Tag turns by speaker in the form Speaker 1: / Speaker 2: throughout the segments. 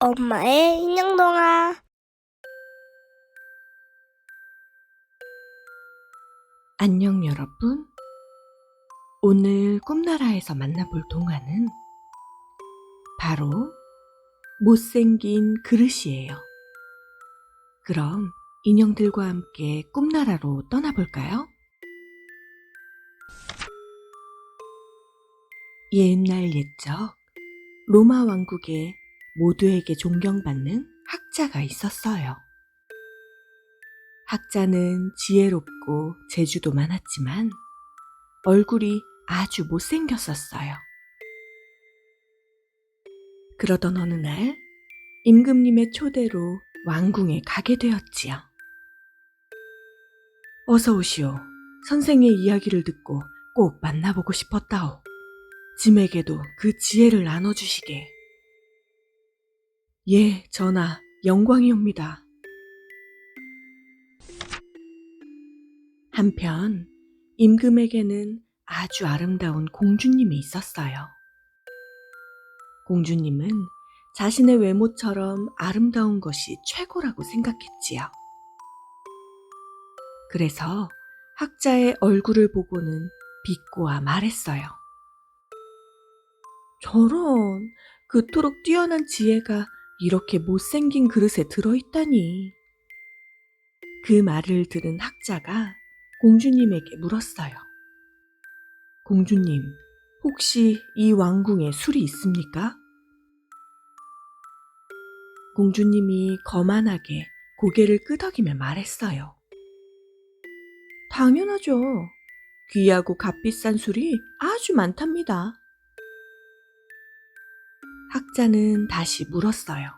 Speaker 1: 엄마의 인형동화.
Speaker 2: 안녕 여러분. 오늘 꿈나라에서 만나볼 동화는 바로 못생긴 그릇이에요. 그럼 인형들과 함께 꿈나라로 떠나볼까요? 옛날 옛적 로마 왕국에 모두에게 존경받는 학자가 있었어요. 학자는 지혜롭고 재주도 많았지만 얼굴이 아주 못생겼었어요. 그러던 어느 날 임금님의 초대로 왕궁에 가게 되었지요. 어서 오시오. 선생의 이야기를 듣고 꼭 만나보고 싶었다오. 짐에게도 그 지혜를 나눠주시게. 예, 전하, 영광이옵니다. 한편 임금에게는 아주 아름다운 공주님이 있었어요. 공주님은 자신의 외모처럼 아름다운 것이 최고라고 생각했지요. 그래서 학자의 얼굴을 보고는 비꼬아 말했어요. 저런, 그토록 뛰어난 지혜가 이렇게 못생긴 그릇에 들어있다니. 그 말을 들은 학자가 공주님에게 물었어요. 공주님, 혹시 이 왕궁에 술이 있습니까? 공주님이 거만하게 고개를 끄덕이며 말했어요. 당연하죠. 귀하고 값비싼 술이 아주 많답니다. 학자는 다시 물었어요.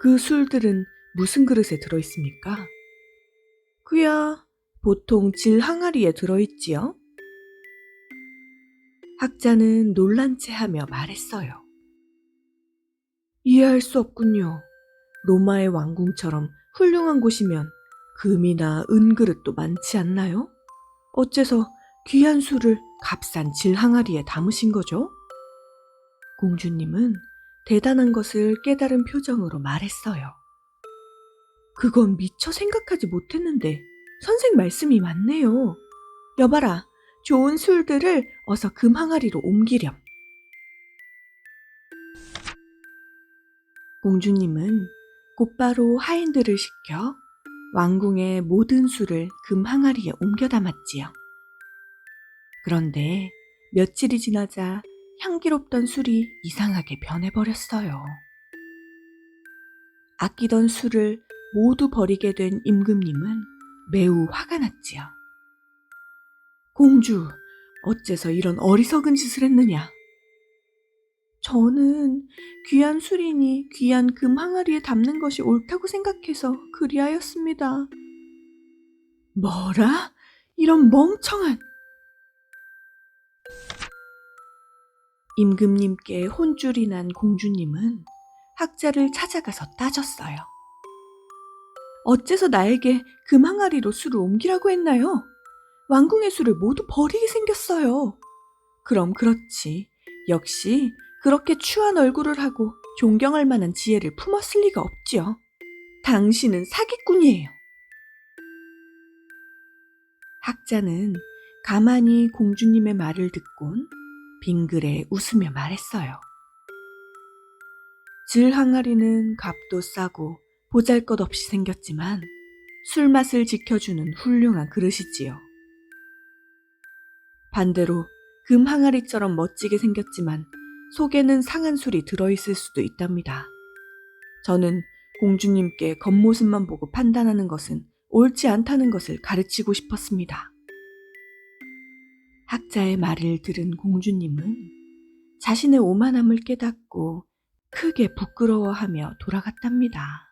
Speaker 2: 그 술들은 무슨 그릇에 들어 있습니까? 그야 보통 질 항아리에 들어있지요. 학자는 놀란 채 하며 말했어요. 이해할 수 없군요. 로마의 왕궁처럼 훌륭한 곳이면 금이나 은그릇도 많지 않나요? 어째서 귀한 술을 값싼 질 항아리에 담으신 거죠? 공주님은 대단한 것을 깨달은 표정으로 말했어요. 그건 미처 생각하지 못했는데 선생 말씀이 맞네요. 여봐라, 좋은 술들을 어서 금 항아리로 옮기렴. 공주님은 곧바로 하인들을 시켜 왕궁의 모든 술을 금 항아리에 옮겨 담았지요. 그런데 며칠이 지나자 향기롭던 술이 이상하게 변해버렸어요. 아끼던 술을 모두 버리게 된 임금님은 매우 화가 났지요. 공주, 어째서 이런 어리석은 짓을 했느냐? 저는 귀한 술이니 귀한 금 항아리에 담는 것이 옳다고 생각해서 그리하였습니다. 뭐라? 이런 멍청한! 임금님께 혼쭐이 난 공주님은 학자를 찾아가서 따졌어요. 어째서 나에게 금 항아리로 술을 옮기라고 했나요? 왕궁의 술을 모두 버리게 생겼어요. 그럼 그렇지. 역시 그렇게 추한 얼굴을 하고 존경할 만한 지혜를 품었을 리가 없지요. 당신은 사기꾼이에요. 학자는 가만히 공주님의 말을 듣곤 빙그레 웃으며 말했어요. 질 항아리는 값도 싸고 보잘 것 없이 생겼지만 술 맛을 지켜주는 훌륭한 그릇이지요. 반대로 금 항아리처럼 멋지게 생겼지만 속에는 상한 술이 들어있을 수도 있답니다. 저는 공주님께 겉모습만 보고 판단하는 것은 옳지 않다는 것을 가르치고 싶었습니다. 학자의 말을 들은 공주님은 자신의 오만함을 깨닫고 크게 부끄러워하며 돌아갔답니다.